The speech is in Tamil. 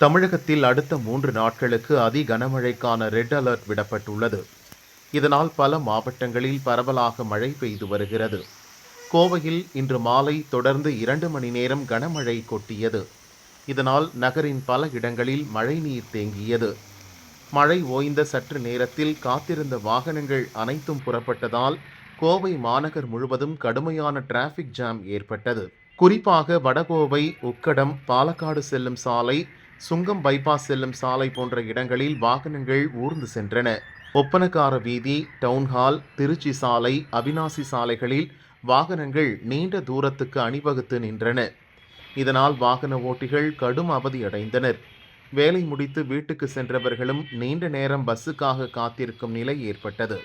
தமிழகத்தில் அடுத்த மூன்று நாட்களுக்கு அதி கனமழைக்கான ரெட் அலர்ட் விடப்பட்டுள்ளது. இதனால் பல மாவட்டங்களில் பரவலாக மழை பெய்து வருகிறது. கோவையில் இன்று மாலை தொடர்ந்து இரண்டு மணி நேரம் கனமழை கொட்டியது. இதனால் நகரின் பல இடங்களில் மழைநீர் தேங்கியது. மழை ஓய்ந்த சற்று நேரத்தில் காத்திருந்த வாகனங்கள் அனைத்தும் புறப்பட்டதால் கோவை மாநகர் முழுவதும் கடுமையான டிராஃபிக் ஜாம் ஏற்பட்டது. குறிப்பாக வடகோவை உக்கடம் பாலக்காடு செல்லும் சாலை சுங்கம் பைபாஸ் செல்லும் சாலை போன்ற இடங்களில் வாகனங்கள் ஊர்ந்து சென்றன. ஒப்பனக்கார வீதி டவுன்ஹால் திருச்சி சாலை அவினாசி சாலைகளில் வாகனங்கள் நீண்ட தூரத்துக்கு அணிவகுத்து நின்றன. இதனால் வாகன ஓட்டிகள் கடும் அவதியடைந்தனர் வேலை முடித்து வீட்டுக்கு சென்றவர்களும் நீண்ட நேரம் பஸ்ஸுக்காக காத்திருக்கும் நிலை ஏற்பட்டது.